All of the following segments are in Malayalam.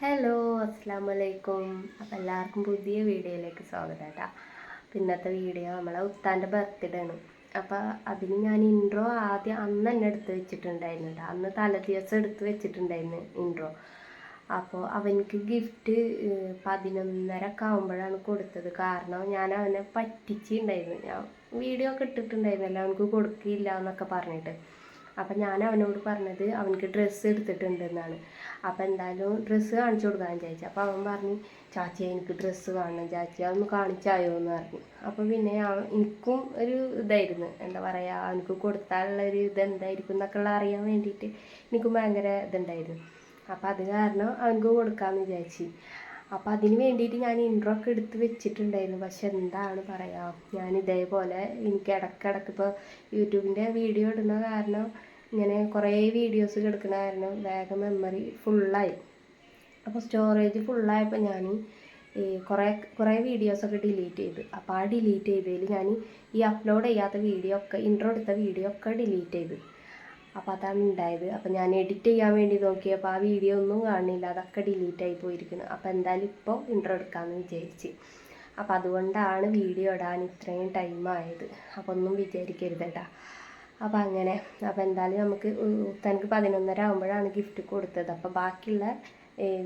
ഹലോ അസ്സാമലൈക്കും അപ്പം എല്ലാവർക്കും പുതിയ വീഡിയോയിലേക്ക് സ്വാഗതം കേട്ടോ. പിന്നത്തെ വീഡിയോ നമ്മളെ ഉത്താന്റെ ബർത്ത്ഡേ ആണ് അപ്പോൾ അതിന് ഞാൻ ഇൻട്രോ ആദ്യം അന്ന് തന്നെ എടുത്ത് വെച്ചിട്ടുണ്ടായിരുന്നു അന്ന് തലേ ദിവസം എടുത്ത് വെച്ചിട്ടുണ്ടായിരുന്നു ഇൻട്രോ അപ്പോൾ അവനിക്ക് ഗിഫ്റ്റ് പതിനൊന്നര ഒക്കെ ആകുമ്പോഴാണ് കൊടുത്തത്. കാരണം ഞാൻ അവനെ പറ്റിച്ചിട്ടുണ്ടായിരുന്നു. ഞാൻ വീഡിയോ ഒക്കെ ഇട്ടിട്ടുണ്ടായിരുന്നല്ലോ അവനക്ക് കൊടുക്കില്ല എന്നൊക്കെ പറഞ്ഞിട്ട്. അപ്പം ഞാൻ അവനോട് പറഞ്ഞത് അവനക്ക് ഡ്രസ്സ് എടുത്തിട്ടുണ്ടെന്നാണ്. അപ്പം എന്തായാലും ഡ്രസ്സ് കാണിച്ചു കൊടുക്കാൻ ചോദിച്ചു അപ്പോൾ അവൻ പറഞ്ഞു ചാച്ചി എനിക്ക് ഡ്രസ്സ് കാണണം ചാച്ചി അതൊന്ന് കാണിച്ചായോ? എന്ന് പറഞ്ഞു. അപ്പോൾ പിന്നെ എനിക്കും ഒരു ഇതായിരുന്നു. എന്താ പറയുക അവനക്ക് കൊടുത്താലുള്ള ഒരു ഇത് എന്തായിരിക്കും എന്നൊക്കെയുള്ള അറിയാൻ വേണ്ടിയിട്ട് എനിക്കും ഭയങ്കര ഇതുണ്ടായിരുന്നു. അപ്പോൾ അത് കാരണം അവനക്ക് കൊടുക്കാമെന്ന് വിചാരിച്ചു. അപ്പോൾ അതിന് വേണ്ടിയിട്ട് ഞാൻ ഇൻട്രോ ഒക്കെ എടുത്ത് വെച്ചിട്ടുണ്ടായിരുന്നു. പക്ഷെ എന്താണ് പറയുക ഞാൻ ഇതേപോലെ എനിക്ക് ഇടയ്ക്കിടയ്ക്ക് ഇപ്പോൾ യൂട്യൂബിന്റെ വീഡിയോ ഇടുന്ന കാരണം ഇങ്ങനെ കുറേ വീഡിയോസ് കിടക്കുന്ന കാരണം വേഗം മെമ്മറി ഫുള്ളായി അപ്പോൾ സ്റ്റോറേജ് ഫുള്ളായപ്പോൾ ഞാൻ ഈ കുറേ കുറേ വീഡിയോസൊക്കെ ഡിലീറ്റ് ചെയ്ത്. അപ്പോൾ ആ ഡിലീറ്റ് ചെയ്തതിൽ ഞാൻ ഈ അപ്ലോഡ് ചെയ്യാത്ത വീഡിയോ ഒക്കെ ഇൻട്രോ എടുത്ത വീഡിയോ ഒക്കെ ഡിലീറ്റ് ചെയ്ത്. അപ്പോൾ അതാണ് ഉണ്ടായത് അപ്പോൾ ഞാൻ എഡിറ്റ് ചെയ്യാൻ വേണ്ടി നോക്കിയപ്പോൾ ആ വീഡിയോ ഒന്നും കാണില്ല. അതൊക്കെ ഡിലീറ്റ് ആയി പോയിരിക്കുന്നു. അപ്പോൾ എന്തായാലും ഇപ്പോൾ ഇൻട്രോ എടുക്കാമെന്ന് വിചാരിച്ച്. അപ്പോൾ അതുകൊണ്ടാണ് വീഡിയോ ഇടാൻ ഇത്രയും ടൈം ആയത്. അപ്പോൾ ഒന്നും വിചാരിക്കരുത് കേട്ടോ അപ്പോൾ അങ്ങനെ. അപ്പോൾ എന്തായാലും നമുക്ക് തനിക്ക് പതിനൊന്നര ആകുമ്പോഴാണ് ഗിഫ്റ്റ് കൊടുത്തത്. അപ്പോൾ ബാക്കിയുള്ള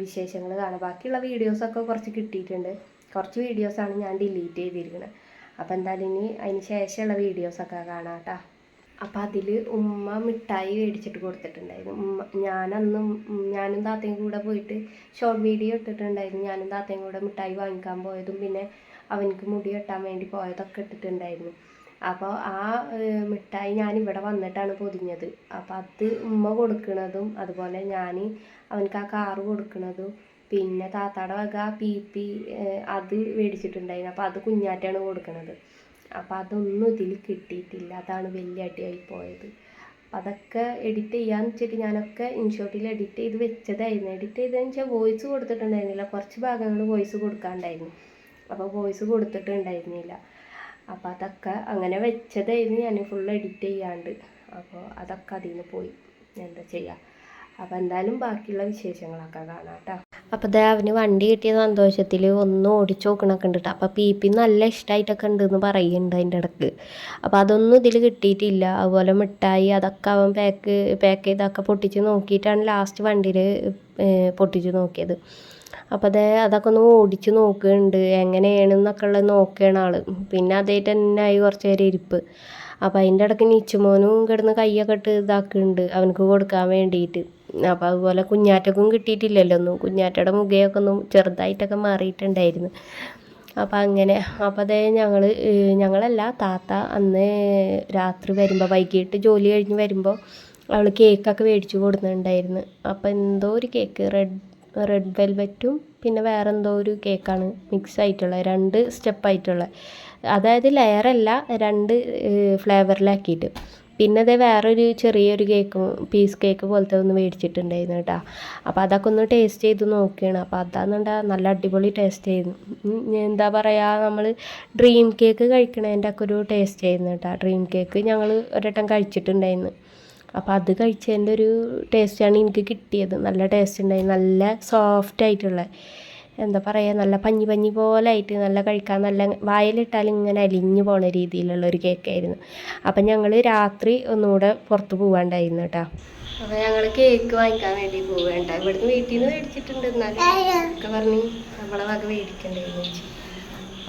വിശേഷങ്ങൾ കാണാം. ബാക്കിയുള്ള വീഡിയോസൊക്കെ കുറച്ച് കിട്ടിയിട്ടുണ്ട്. കുറച്ച് വീഡിയോസാണ് ഞാൻ ഡിലീറ്റ് ചെയ്തിരിക്കുന്നത് അപ്പോൾ എന്തായാലും ഇനി അതിന് ശേഷമുള്ള വീഡിയോസൊക്കെ കാണാം കേട്ടോ അപ്പം അതിൽ ഉമ്മ മിഠായി മേടിച്ചിട്ട് കൊടുത്തിട്ടുണ്ടായിരുന്നു. ഉമ്മ ഞാനന്നും ഞാനും താത്തയും കൂടെ പോയിട്ട് ഷോർട്ട് വീഡിയോ ഇട്ടിട്ടുണ്ടായിരുന്നു. ഞാനും താത്തയും കൂടെ മിഠായി വാങ്ങിക്കാൻ പോയതും പിന്നെ അവനക്ക് മുടി കെട്ടാൻ വേണ്ടി പോയതൊക്കെ ഇട്ടിട്ടുണ്ടായിരുന്നു. അപ്പോൾ ആ മിഠായി ഞാൻ ഇവിടെ വന്നിട്ടാണ് പൊതിഞ്ഞത്. അപ്പോൾ അത് ഉമ്മ കൊടുക്കുന്നതും അതുപോലെ ഞാൻ അവനക്ക് ആ കാറ് കൊടുക്കുന്നതും പിന്നെ താത്താടെ വക പി പി അത് മേടിച്ചിട്ടുണ്ടായിരുന്നു അപ്പോൾ അത് കുഞ്ഞാറ്റാണ് കൊടുക്കുന്നത് അപ്പോൾ അതൊന്നും ഇതിൽ കിട്ടിയിട്ടില്ല. അതാണ് വലിയ അടിയായി പോയത്. അതൊക്കെ എഡിറ്റ് ചെയ്യാന്ന് വെച്ചിട്ട് ഞാനൊക്കെ ഇൻഷോട്ടിൽ എഡിറ്റ് ചെയ്ത് വെച്ചതായിരുന്നു. എഡിറ്റ് ചെയ്തതെന്ന് വെച്ചാൽ വോയിസ് കൊടുത്തിട്ടുണ്ടായിരുന്നില്ല. കുറച്ച് ഭാഗങ്ങൾ വോയിസ് കൊടുക്കാണ്ടായിരുന്നു. അപ്പോൾ വോയിസ് കൊടുത്തിട്ടുണ്ടായിരുന്നില്ല. അപ്പോൾ അതൊക്കെ അങ്ങനെ വെച്ചതായിരുന്നു ഞാൻ ഫുൾ എഡിറ്റ് ചെയ്യാണ്ട്. അപ്പോൾ അതൊക്കെ അതിൽ നിന്ന് പോയി. എന്താ ചെയ്യുക അപ്പോൾ എന്തായാലും ബാക്കിയുള്ള വിശേഷങ്ങളൊക്കെ കാണാം കേട്ടോ അപ്പോൾ ദേ അവന് വണ്ടി കിട്ടിയ സന്തോഷത്തിൽ ഒന്ന് ഓടിച്ചു നോക്കണൊക്കെ ഉണ്ട് കേട്ടോ അപ്പോൾ പി പി നല്ല ഇഷ്ടമായിട്ടൊക്കെ ഉണ്ടെന്ന് പറയുന്നുണ്ട് അതിന്റെ ഇടയ്ക്ക്. അപ്പോൾ അതൊന്നും ഇതിൽ കിട്ടിയിട്ടില്ല. അതുപോലെ മിഠായി അതൊക്കെ അവൻ പാക്ക് പാക്ക് ചെയ്തൊക്കെ പൊട്ടിച്ച് നോക്കിയിട്ടാണ് ലാസ്റ്റ് വണ്ടിയിൽ പൊട്ടിച്ച് നോക്കിയത്. അപ്പോൾ അതേ അതൊക്കെ ഒന്ന് ഓടിച്ച് നോക്കുന്നുണ്ട്. എങ്ങനെയാണെന്നൊക്കെ ഉള്ളത് നോക്കുകയാണ് ആൾ പിന്നെ അതായിട്ട് തന്നെ ആയി കുറച്ച് നേരം ഇരിപ്പ്. അപ്പോൾ അതിന്റെ ഇടയ്ക്ക് നിച്ചുമോനും കിടന്ന് കൈയൊക്കെ ഇട്ട് ഇതാക്കുന്നുണ്ട് അവനക്ക് കൊടുക്കാൻ വേണ്ടിയിട്ട്. അപ്പോൾ അതുപോലെ കുഞ്ഞാറ്റക്കും കിട്ടിയിട്ടില്ലല്ലോ ഒന്നും. കുഞ്ഞാറ്റയുടെ മുഖയൊക്കെ ഒന്നും ചെറുതായിട്ടൊക്കെ മാറിയിട്ടുണ്ടായിരുന്നു. അപ്പം അങ്ങനെ അപ്പോൾ അതേ ഞങ്ങൾ ഞങ്ങളല്ല താത്ത അന്ന് രാത്രി വരുമ്പോൾ വൈകിട്ട് ജോലി കഴിഞ്ഞ് വരുമ്പോൾ അവൾ കേക്കൊക്കെ മേടിച്ച് കൊടുക്കുന്നുണ്ടായിരുന്നു അപ്പോൾ എന്തോ ഒരു കേക്ക് റെഡ് റെഡ് വെൽവെറ്റും പിന്നെ വേറെ എന്തോ ഒരു കേക്കാണ് മിക്സ് ആയിട്ടുള്ള രണ്ട് സ്റ്റെപ്പായിട്ടുള്ള അതായത് ലെയറല്ല രണ്ട് ഫ്ലേവറിലാക്കിയിട്ട് പിന്നെ അതേ വേറൊരു ചെറിയൊരു കേക്ക് പീസ് കേക്ക് പോലത്തെ ഒന്ന് മേടിച്ചിട്ടുണ്ടായിരുന്നു കേട്ടോ. അപ്പോൾ അതൊക്കെ ഒന്ന് ടേസ്റ്റ് ചെയ്ത് നോക്കിയാണ്. അപ്പോൾ അതാണെന്നുണ്ടാ നല്ല അടിപൊളി ടേസ്റ്റ് ചെയ്യുന്നു എന്താ പറയുക നമ്മൾ ഡ്രീം കേക്ക് കഴിക്കണതിന്റെ ഒക്കെ ഒരു ടേസ്റ്റ് ചെയ്യുന്നു കേട്ടോ. ഡ്രീം കേക്ക് ഞങ്ങൾ ഒരട്ടം കഴിച്ചിട്ടുണ്ടായിരുന്നു. അപ്പോൾ അത് കഴിച്ചതിന്റെ ഒരു ടേസ്റ്റാണ് എനിക്ക് കിട്ടിയത്. നല്ല ടേസ്റ്റ് ഉണ്ടായി. നല്ല സോഫ്റ്റ് ആയിട്ടുള്ള എന്താ പറയുക നല്ല പഞ്ഞി പഞ്ഞി പോലെ ആയിട്ട് നല്ല കഴിക്കാൻ നല്ല വായിലിട്ടാൽ ഇങ്ങനെ അലിഞ്ഞു പോണ രീതിയിലുള്ള ഒരു കേക്കായിരുന്നു അപ്പം ഞങ്ങൾ രാത്രി ഒന്നുകൂടെ പുറത്ത് പോവാണ്ടായിരുന്നു കേട്ടോ അപ്പോൾ ഞങ്ങൾ കേക്ക് വാങ്ങിക്കാൻ വേണ്ടി പോവേണ്ട. ഇവിടുന്ന് വീട്ടിൽ നിന്ന് മേടിച്ചിട്ടുണ്ട് എന്നാലും. ഒക്കെ പറഞ്ഞ് നമ്മളെ വക മേടിക്കണ്ടായിരുന്നു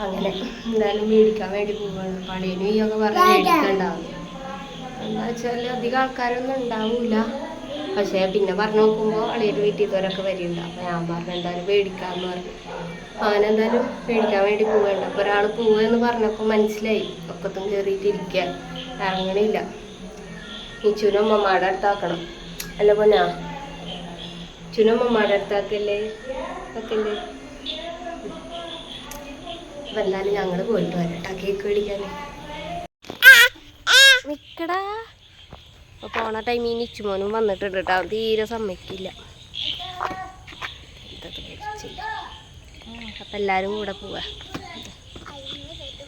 അങ്ങനെ എന്തായാലും മേടിക്കാൻ വേണ്ടി പോവാണ്. പണിയനും ഈ ഒക്കെ പറഞ്ഞ് മേടിക്കണ്ടാവും എന്താ വെച്ചാൽ അധികം ആൾക്കാരൊന്നും ഉണ്ടാവില്ല പക്ഷേ പിന്നെ പറഞ്ഞു നോക്കുമ്പോൾ അളിയുടെ വീട്ടിൽ ഇതുവരൊക്കെ വരുന്നുണ്ട് അപ്പോൾ ഞാൻ പറഞ്ഞു എന്തായാലും പേടിക്കാമെന്ന് പറഞ്ഞു. അങ്ങനെ എന്തായാലും മേടിക്കാൻ വേണ്ടി പോവുകയുണ്ട് അപ്പോൾ ഒരാൾ പോവുകയെന്ന് പറഞ്ഞപ്പോൾ മനസ്സിലായി. ഒക്കത്തും കയറിയിട്ടിരിക്കുക ഇറങ്ങണില്ല. ഇച്ചുനും അമ്മമ്മയുടെ അടുത്താക്കണം. അല്ല പൊന്നാ ചുനും അമ്മമ്മയുടെ അടുത്താക്കല്ലേ? ഒക്കല്ലേ അപ്പം എന്തായാലും ഞങ്ങൾ പോയിട്ട് വരട്ടെ. കേക്ക് മേടിക്കാൻ നിക്കടാ അപ്പോൾ പോണ ടൈമിൽ നിച്ചുമോനും വന്നിട്ടുണ്ട് കേട്ടോ തീരെ സമ്മതിക്കില്ല. അപ്പം എല്ലാവരും കൂടെ പോവാ.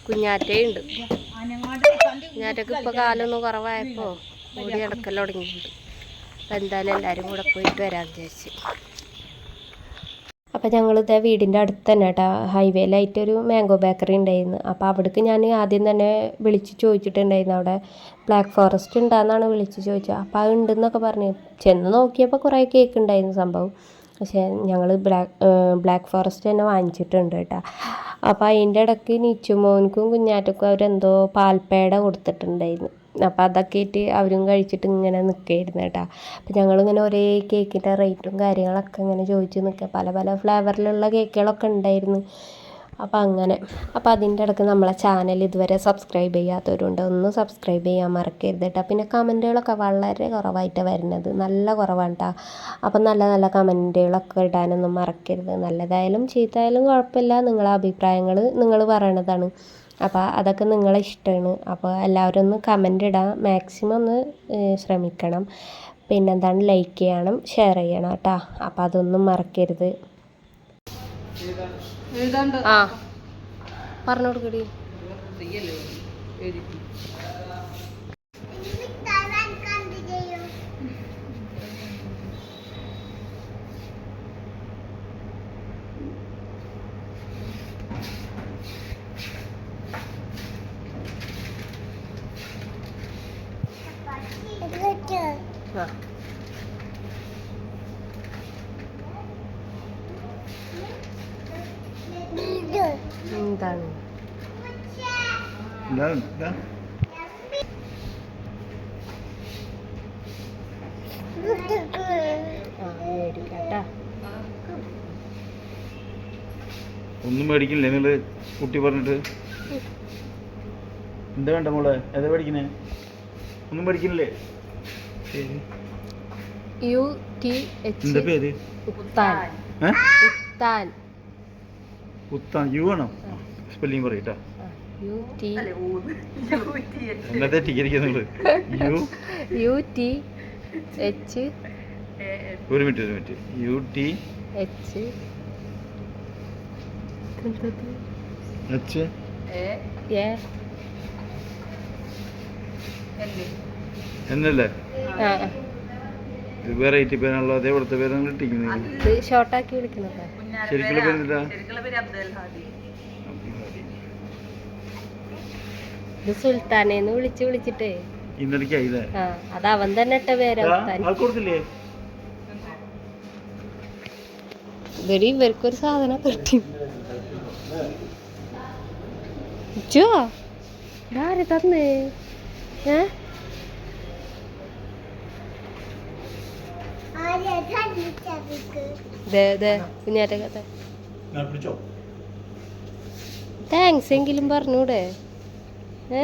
കുഞ്ഞാറ്റയുണ്ട് കുഞ്ഞാറ്റക്ക് ഇപ്പോൾ കാലൊന്നും കുറവായപ്പോൾ ഓടി കിടക്കൽ തുടങ്ങിയിട്ടുണ്ട്. അപ്പം എന്തായാലും എല്ലാവരും കൂടെ പോയിട്ട് വരാൻ വിചാരിച്ച്. അപ്പോൾ ഞങ്ങൾ ഇതേ വീടിന്റെ അടുത്ത് തന്നെ കേട്ടോ ഹൈവേയിലായിട്ട് ഒരു മാംഗോ ബേക്കറി ഉണ്ടായിരുന്നു അപ്പോൾ അവിടേക്ക് ഞാൻ ആദ്യം തന്നെ വിളിച്ച് ചോദിച്ചിട്ടുണ്ടായിരുന്നു അവിടെ ബ്ലാക്ക് ഫോറസ്റ്റ് ഉണ്ടാന്നാണ് വിളിച്ച് ചോദിച്ചത്. അപ്പോൾ അത് ഉണ്ടെന്നൊക്കെ പറഞ്ഞു. ചെന്ന് നോക്കിയപ്പോൾ കുറേ കേക്ക് ഉണ്ടായിരുന്നു സംഭവം. പക്ഷേ ഞങ്ങൾ ബ്ലാക്ക് ബ്ലാക്ക് ഫോറസ്റ്റ് തന്നെ വാങ്ങിച്ചിട്ടുണ്ട് കേട്ടോ അപ്പോൾ അതിന്റെ ഇടയ്ക്ക് നിച്ചുമോനിക്കും കുഞ്ഞാറ്റക്കും അവരെന്തോ പാൽപ്പേട കൊടുത്തിട്ടുണ്ടായിരുന്നു. അപ്പോൾ അതൊക്കെ ആയിട്ട് അവരും കഴിച്ചിട്ട് ഇങ്ങനെ നിൽക്കുകയായിരുന്നു കേട്ടോ. അപ്പം ഞങ്ങളിങ്ങനെ ഒരേ കേക്കിന്റെ റേറ്റും കാര്യങ്ങളൊക്കെ ഇങ്ങനെ ചോദിച്ച് നിൽക്കുക പല പല ഫ്ലേവറിലുള്ള കേക്കുകളൊക്കെ ഉണ്ടായിരുന്നു അപ്പോൾ അങ്ങനെ. അപ്പോൾ അതിന്റെ ഇടയ്ക്ക് നമ്മളെ ചാനൽ ഇതുവരെ സബ്സ്ക്രൈബ് ചെയ്യാത്തവരുണ്ട് ഒന്ന് സബ്സ്ക്രൈബ് ചെയ്യാൻ മറക്കരുത് കേട്ടോ. പിന്നെ കമന്റുകളൊക്കെ വളരെ കുറവായിട്ട് വരുന്നത്. നല്ല കുറവാണ് കേട്ടോ അപ്പം നല്ല നല്ല കമന്റുകളൊക്കെ ഇടാനൊന്നും മറക്കരുത്. നല്ലതായാലും ചീത്തയായാലും കുഴപ്പമില്ല. നിങ്ങളെ അഭിപ്രായങ്ങൾ നിങ്ങൾ പറയണതാണ്. അപ്പോൾ അതൊക്കെ നിങ്ങളെ ഇഷ്ടമാണ് അപ്പോൾ എല്ലാവരും ഒന്ന് കമന്റ് ഇടാം മാക്സിമം ഒന്ന് ശ്രമിക്കണം. പിന്നെ പിന്നെന്താണ് ലൈക്ക് ചെയ്യണം ഷെയർ ചെയ്യണം കേട്ടോ. അപ്പം അതൊന്നും മറക്കരുത്. ആ. പറഞ്ഞു കൊടുക്കടി ചെയ്യല്ലേ എഴുതി ആ എന്താണ് ഇതാണ് ഇതാ ഒന്നും മേടിക്കില്ലേ നിങ്ങൾ കുട്ടി പറഞ്ഞിട്ട്. എന്താ വേണ്ട മോളെ? ഏതാ പഠിക്കണേ? ഒന്നും പഠിക്കില്ലേ യു ടി എച്ച് എന്താ പേര്? ഉത്താൻ. ഉത്താൻ. ഉത്താൻ. യു ആണോ? സ്പെല്ലിങ് പറയട്ടാ യു ടി എന്താ തെറ്റിക്കരിക്കുന്നത് നിങ്ങൾ യു യു. T H. ഒരു മിനിറ്റ് ഒരു minute. U T H. H. A. എന്നല്ലേ? വെറൈറ്റി പേരാണല്ലോ അതേ ഇവിടുത്തെ പേരാണ് ഇട്ടിരിക്കുന്നത്. ഇത് ഷോർട്ടാക്കി വിളിക്കുന്നത് ശരിക്കുള്ള പേരെന്താ ശരിക്കുള്ള പേര് അബ്ദുൽ ഹാദി ഇത് സുൽത്താനേന്ന് വിളിച്ച് വിളിച്ചിട്ടേ. ആ അത് അവൻ തന്നെ ഇട്ട പേരാ ഇവർ ഇവർക്കൊരു സാധനം കിട്ടി ഇതാര് തന്നേ? ഏ? കുഞ്ഞാറ്റ കഥ? താങ്ക്സ് എങ്കിലും പറഞ്ഞൂടെ. ഏ?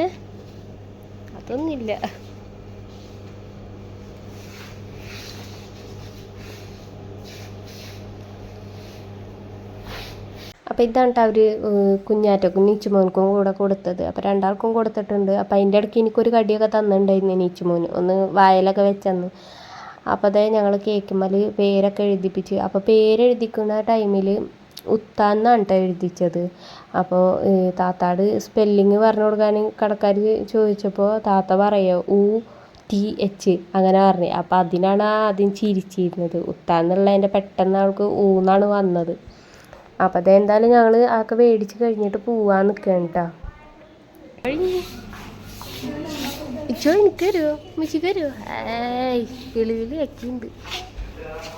അതൊന്നുമില്ല. അപ്പോൾ ഇതാണ് അവർ കുഞ്ഞാറ്റക്കും നീച്ചുമോനക്കും കൂടെ കൊടുത്തത്. അപ്പോൾ രണ്ടാൾക്കും കൊടുത്തിട്ടുണ്ട്. അപ്പോൾ അതിന്റെ ഇടയ്ക്ക് എനിക്കൊരു കടിയൊക്കെ തന്നിട്ടുണ്ടായിരുന്നു നീച്ചുമോന്. ഒന്ന് വായലൊക്കെ വെച്ചന്ന്. അപ്പോൾ അതേ ഞങ്ങൾ കേക്കുമ്മൽ പേരൊക്കെ എഴുതിപ്പിച്ച്. അപ്പോൾ പേരെഴുതിക്കുന്ന ടൈമിൽ ഉത്താന്നാണ് കേട്ടോ എഴുതിച്ചത് അപ്പോൾ താത്താട് സ്പെല്ലിങ് പറഞ്ഞു കൊടുക്കാൻ കടക്കാർ ചോദിച്ചപ്പോൾ താത്ത പറയുക ഉ ടി എച്ച് അങ്ങനെ പറഞ്ഞു. അപ്പോൾ അതിനാണ് ആദ്യം ചിരിച്ചിരുന്നത്. ഉത്താന്നുള്ളതിന്റെ പെട്ടെന്ന് അവൾക്ക് ഊന്നാണ് വന്നത്. അപ്പോൾ അതെന്തായാലും ഞങ്ങൾ അതൊക്കെ മേടിച്ച് കഴിഞ്ഞിട്ട് പോവാൻ നിൽക്കുകയാണ് കേട്ടോ എനിക്ക് വരുമോ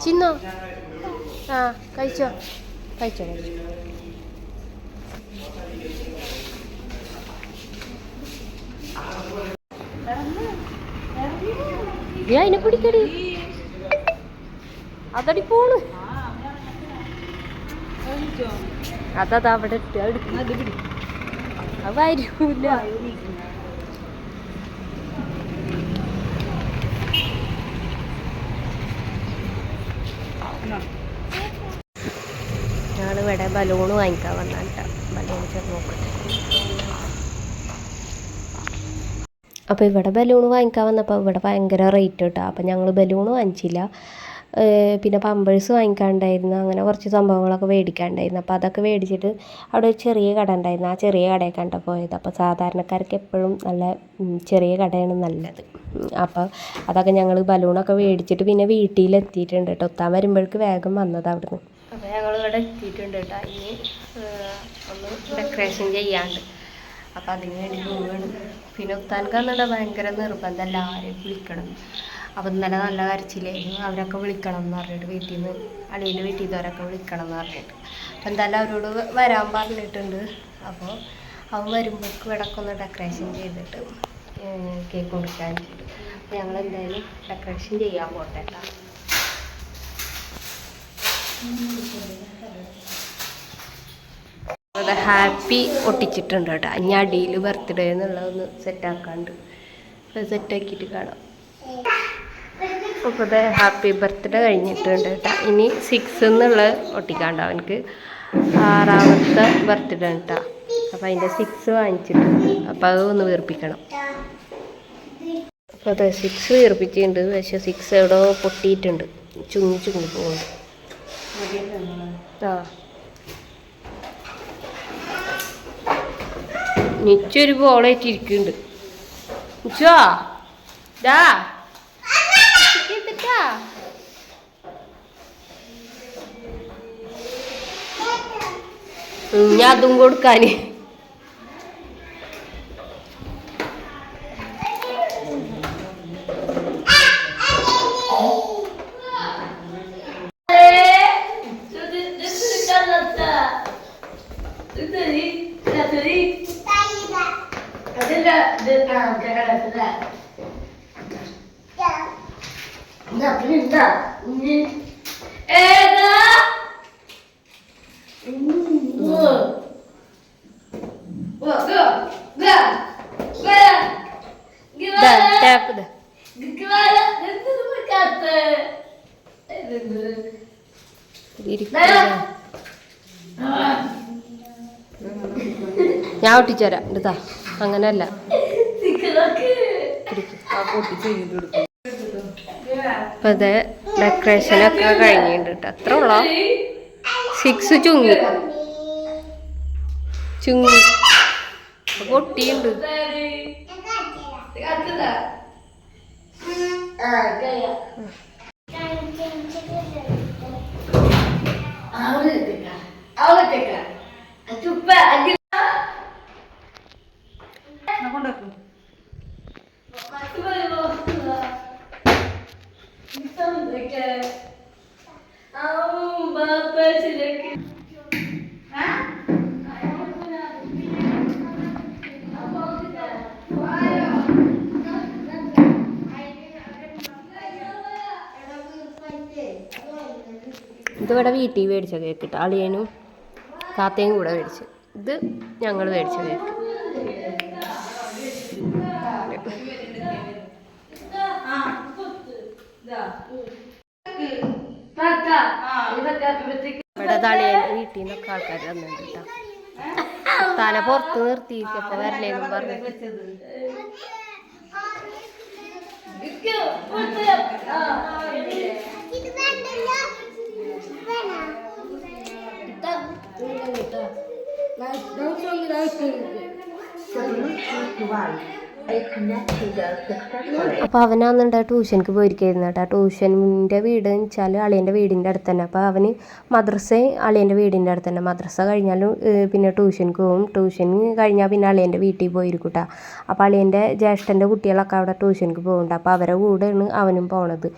ചിന്നോ? ആ കഴിച്ചോ? കഴിച്ചോ കഴിച്ചോ. ഏ അതിനെ പിടിക്കടി. അതടി പോണ്. അതത് അവിടെ ഇട്ട് അത്. അത് വരൂല. ബലൂൺ വാങ്ങിക്കാൻ വന്നിട്ട് ബലൂൺ നോക്കട്ടെ. അപ്പോൾ ഇവിടെ ബലൂൺ വാങ്ങിക്കാൻ വന്നപ്പോൾ ഇവിടെ ഭയങ്കര റേറ്റ് കേട്ടോ. അപ്പോൾ ഞങ്ങൾ ബലൂൺ വാങ്ങിച്ചില്ല. പിന്നെ പമ്പേഴ്സ് വാങ്ങിക്കാണ്ടായിരുന്നു. അങ്ങനെ കുറച്ച് സംഭവങ്ങളൊക്കെ മേടിക്കാണ്ടായിരുന്നു. അപ്പോൾ അതൊക്കെ മേടിച്ചിട്ട് അവിടെ ഒരു ചെറിയ കട ഉണ്ടായിരുന്നു. ആ ചെറിയ കടയിൽ കണ്ട പോയത്. അപ്പോൾ സാധാരണക്കാർക്ക് എപ്പോഴും നല്ല ചെറിയ കടയാണ് നല്ലത്. അപ്പോൾ അതൊക്കെ ഞങ്ങൾ ബലൂണൊക്കെ മേടിച്ചിട്ട് പിന്നെ വീട്ടിലെത്തിയിട്ടുണ്ട് കേട്ടോ. ഒത്താൻ വരുമ്പോഴേക്ക് വേഗം വന്നത് അവിടുന്ന്. അപ്പോൾ ഞങ്ങൾ ഇവിടെ എത്തിയിട്ടുണ്ട് കേട്ടോ. ഇനി ഒന്ന് ഡെക്കറേഷൻ ചെയ്യാണ്ട്. അപ്പം അതിന് വേണ്ടി പോവുകയാണ് പിന്നെ ഉത്താൻക്ക് എന്നിട്ട് ഭയങ്കര നിർബന്ധം എല്ലാവരെയും വിളിക്കണം. അപ്പം ഇന്നലെ നല്ല കരച്ചിലായിരുന്നു അവരൊക്കെ വിളിക്കണം എന്ന് പറഞ്ഞിട്ട് വീട്ടിൽ നിന്ന് അളിയുടെ വീട്ടിൽ വിളിക്കണം എന്ന് പറഞ്ഞിട്ട്. അപ്പം എന്തായാലും അവരോട് വരാൻ പറഞ്ഞിട്ടുണ്ട്. അപ്പോൾ അവൻ വരുമ്പോഴേക്ക് ഇവിടെ ഒക്കെ ഒന്ന് ഡെക്കറേഷൻ ചെയ്തിട്ട് കേക്ക് കൊടുക്കാൻ. അപ്പോൾ ഞങ്ങൾ എന്തായാലും ഡെക്കറേഷൻ ചെയ്യാൻ പോട്ടെ കേട്ടോ. ഹാപ്പി ഒട്ടിച്ചിട്ടുണ്ട് കേട്ടോ. ഇനി അടിയിൽ ബർത്ത്ഡേ എന്നുള്ളതൊന്ന് സെറ്റാക്കാണ്ട് സെറ്റാക്കിയിട്ട് കാണാം. അപ്പോൾ ഹാപ്പി ബർത്ത്ഡേ കഴിഞ്ഞിട്ടുണ്ട് കേട്ടോ. ഇനി സിക്സ് എന്നുള്ളത് ഒട്ടിക്കാണ്ട് അവനക്ക് ആറാമത്തെ ബർത്ത്ഡേ കേട്ടോ. അപ്പോൾ അതിന്റെ സിക്സ് വാങ്ങിച്ചിട്ടുണ്ട്. അപ്പോൾ അത് ഒന്ന് വീർപ്പിക്കണം. അപ്പോൾ അതെ സിക്സ് വീർപ്പിച്ചിട്ടുണ്ട്. പക്ഷേ സിക്സ് എവിടെ പൊട്ടിയിട്ടുണ്ട്. ചുങ്ങി ചുങ്ങി പോകുന്നുണ്ട് നിച്ചൊരു ബോളായിട്ട് ഇരിക്കുന്നുണ്ട്. നിച്ചോ ഡാ ഞാൻ അതും കൊടുക്കാന്. ഇരിക്കൂല. ഞാൻ ഒട്ടിച്ചുതരാം. എടുത്താ അങ്ങനല്ല പിടിക്ക്. അപ്പൊ ഇത് ഡെക്കറേഷനൊക്കെ കഴിഞ്ഞിട്ടുണ്ട് അത്ര ഉള്ളോ? സിക്സ് ചുങ്ങി. ചുങ്ങി. പൊട്ടിയുണ്ട് കൊണ്ടാക്കും ടി മേടിച്ച കേക്ക് കേട്ടോ അളിയനും താത്തയും കൂടെ മേടിച്ച്. ഇത് ഞങ്ങൾ മേടിച്ച കേക്ക് വീട്ടിൽ നിന്നൊക്കെ ആൾക്കാർ വന്നിട്ടുണ്ട് കേട്ടോ തല പുറത്ത് നിർത്തിയിട്ടപ്പോ വരലേന്നും പറഞ്ഞു അപ്പോൾ അവനാന്നുണ്ട് ട്യൂഷനിക്ക് പോയിരിക്കുന്നത് കേട്ടോ. ട്യൂഷന്റെ വീട് എന്ന് വെച്ചാൽ അളിയന്റെ വീടിന്റെ അടുത്ത് തന്നെ. അപ്പോൾ അവന് മദ്രസ അളിയന്റെ വീടിന്റെ അടുത്ത് തന്നെ. മദ്രസ കഴിഞ്ഞാലും പിന്നെ ട്യൂഷനിക്ക് പോകും ട്യൂഷൻ കഴിഞ്ഞാൽ പിന്നെ അളിയന്റെ വീട്ടിൽ പോയിരിക്കും കേട്ടോ. അപ്പോൾ അളിയന്റെ ജ്യേഷ്ഠന്റെ കുട്ടികളൊക്കെ അവിടെ ട്യൂഷനിക്ക് പോകുന്നുണ്ട്. അപ്പോൾ അവരെ കൂടെയാണ് അവനും പോണത്.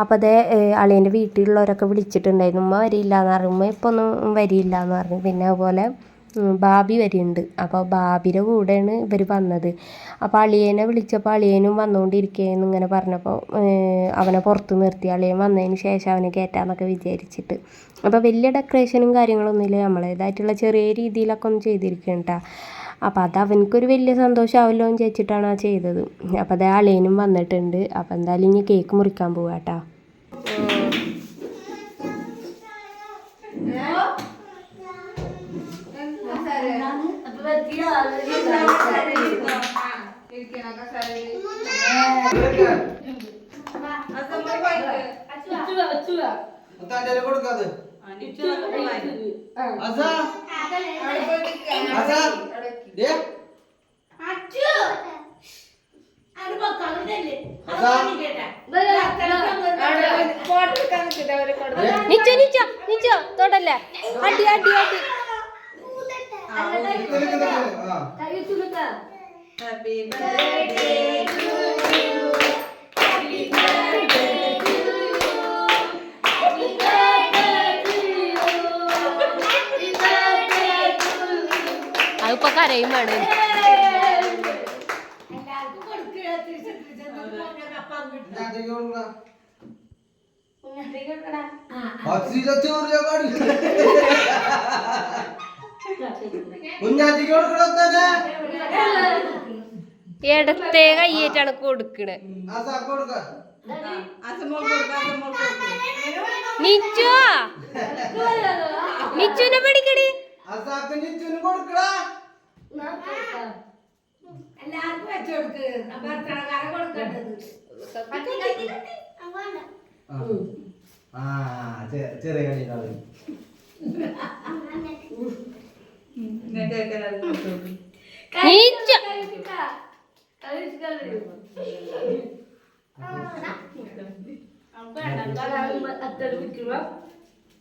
അപ്പോൾ അതേ അളിയന്റെ വീട്ടിലുള്ളവരൊക്കെ വിളിച്ചിട്ടുണ്ടായിരുന്നു. ഉമ്മ വരില്ല എന്ന് പറഞ്ഞു. ഉമ്മ ഇപ്പോൾ ഒന്നും വരില്ല എന്ന് പറഞ്ഞു. പിന്നെ അതുപോലെ ബാബി വരുന്നുണ്ട് അപ്പോൾ ബാബിയുടെ കൂടെയാണ് ഇവർ വന്നത്. അപ്പോൾ അളിയനെ വിളിച്ചപ്പോൾ അളിയനും വന്നുകൊണ്ടിരിക്കുകയെന്ന് ഇങ്ങനെ പറഞ്ഞപ്പോൾ അവനെ പുറത്ത് നിർത്തി. അളിയൻ വന്നതിന് ശേഷം അവനെ കയറ്റാമെന്നൊക്കെ വിചാരിച്ചിട്ട്. അപ്പോൾ വലിയ ഡെക്കറേഷനും കാര്യങ്ങളൊന്നുമില്ല. നമ്മളേതായിട്ടുള്ള ചെറിയ രീതിയിലൊക്കെ ഒന്ന് ചെയ്തിരിക്കണം കേട്ടോ അപ്പോൾ അത് അവനക്കൊരു വലിയ സന്തോഷമാവല്ലോ എന്ന് ചോദിച്ചിട്ടാണ് ആ ചെയ്തത്. അപ്പോൾ അതേ അളിയനും വന്നിട്ടുണ്ട്. അപ്പോൾ എന്തായാലും ഇനി കേക്ക് മുറിക്കാൻ പോവാട്ടാ കൊടുക്കാത്. നിച്ചോ നിച്ച നിച്ച തൊടല്ലേ? അടി അടി അടി. നിക്ക് നിക്ക് നിക്ക്. ആ. ഹാപ്പി ബർത്ത്ഡേ യു കരയുമാണ് പാടില്ല. കുഞ്ഞാറ്റയ്ക്ക് കൊടുക്കണോ. ഇടത്തെ കയ്യേറ്റാണ് കൊടുക്കണേ ആ. സാക്ക് കൊടുക്ക അസമോൾ കൊടുക്ക അസമോൾ കൊടുക്ക നിച്ചോ നിച്ചുനെ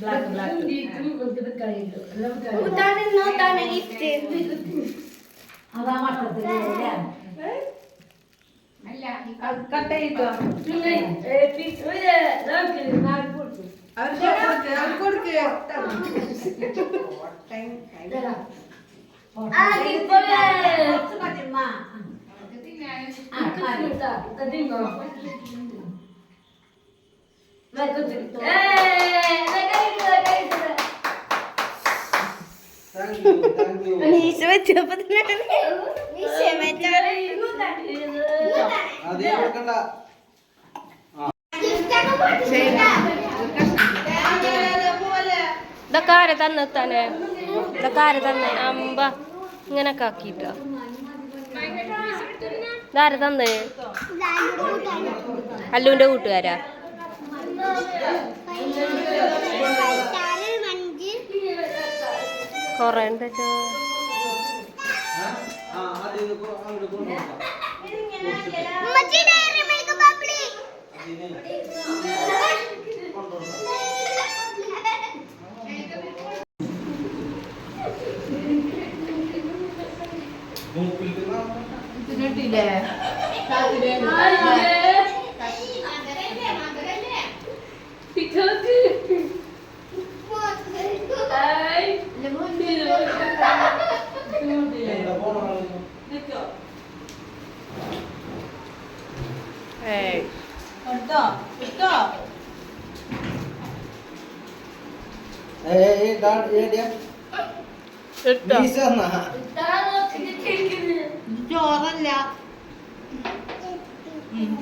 നിച്ചുന് കൊടുക്കടാ എല്ലാവർക്കും വെച്ചോടുക്ക് ഭർത്തണക്കാരെ കൊടുക്കേണ്ടത് ആ ചെ- ചെറിയ കളിയാണ് ഇങ്ങോട്ട് വെക്കാൻ അത് കൊടുത്തു. നീച്ചോ ആകെ നമുക്ക് അവർ ബ്ലാക്ക് ബ്ലാക്ക് അതാ മട്ടത്തിൽ കട്ട് ചെയ്തോ അവർക്ക് കൊടുക്ക് അവർക്ക് കൊടുക്ക് താങ്ക് യു താങ്ക് യു കൊടുക്കണ്ട ഇതൊക്കെ തന്നെ തന്നെ ഇതൊക്കെ തന്നെ? അമ്പ. ഇങ്ങനൊക്കെ ആക്കിട്ട. ഇതാരെ തന്നെ? അല്ലുവിന്റെ കൂട്ടുകാരാ? കൊറേ ഉണ്ടല്ലോ ആ ആ അതിന് കൊ- അങ്ങോട്ട് കൊണ്ടുപോകാം മൂക്കിൽ കിട്ടിയില്ലേ എന്താ പോണോ ഏയ് എടുത്തോ എടുത്തോ ഏയ് ഏയ് ഡാ ഏടിയാ എടുത്തോ മീശ എന്നാ ചോറല്ല.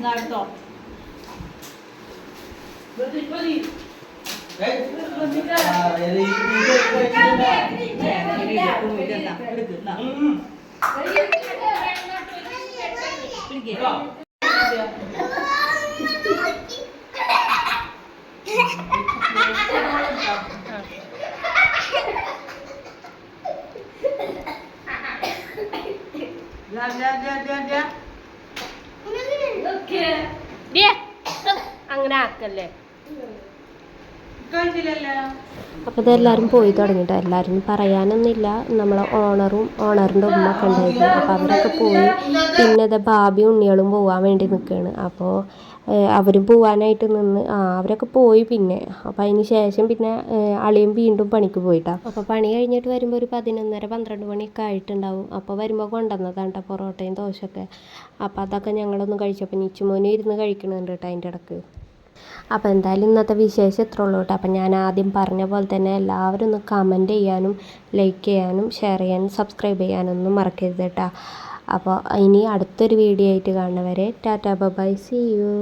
എടുത്തോ. ഏയ് ആ ഇത് ഇത് കഴിച്ചിട്ടുണ്ടാ ഉം ദിയേ, അങ്ങനെ ആക്കല്ലേ കഴിച്ചില്ലല്ലോ അപ്പോൾ ഇതെല്ലാവരും പോയി തുടങ്ങിട്ടോ. എല്ലാരും പറയാനൊന്നുമില്ല. നമ്മളെ ഓണറും ഓണറിന്റെ ഉമ്മ ഒക്കെ ഉണ്ടായിരുന്നു. അപ്പോൾ അവരൊക്കെ പോയി. പിന്നെ ഇത് ബാബി ഉണ്ണികളും പോകാൻ വേണ്ടി നിൽക്കുകയാണ് അപ്പോൾ അവരും പോവാനായിട്ട് നിന്ന്. ആ അവരൊക്കെ പോയി പിന്നെ. അപ്പോൾ അതിന് ശേഷം പിന്നെ അളിയും വീണ്ടും പണിക്ക് പോയിട്ടാ. അപ്പോൾ പണി കഴിഞ്ഞിട്ട് വരുമ്പോൾ ഒരു പതിനൊന്നര പന്ത്രണ്ട് മണിയൊക്കെ ആയിട്ടുണ്ടാവും. അപ്പോൾ വരുമ്പോൾ കൊണ്ടുവന്നതാണ് കേട്ടോ പൊറോട്ടയും ദോശയൊക്കെ. അപ്പോൾ അതൊക്കെ ഞങ്ങളൊന്നും കഴിച്ചപ്പോൾ നിച്ചുമോനും ഇരുന്ന് കഴിക്കണുണ്ട് കേട്ടോ അതിന്റെ ഇടയ്ക്ക് അപ്പോൾ എന്തായാലും ഇന്നത്തെ വിശേഷം ഇത്ര ഉള്ളൂ കേട്ടോ അപ്പം ഞാൻ ആദ്യം പറഞ്ഞ പോലെ തന്നെ എല്ലാവരും ഒന്ന് കമന്റ് ചെയ്യാനും ലൈക്ക് ചെയ്യാനും ഷെയർ ചെയ്യാനും സബ്സ്ക്രൈബ് ചെയ്യാനൊന്നും മറക്കരുത് കേട്ടോ അപ്പോൾ ഇനി അടുത്തൊരു വീഡിയോ ആയിട്ട് കാണുന്നവരെ tata bye bye see you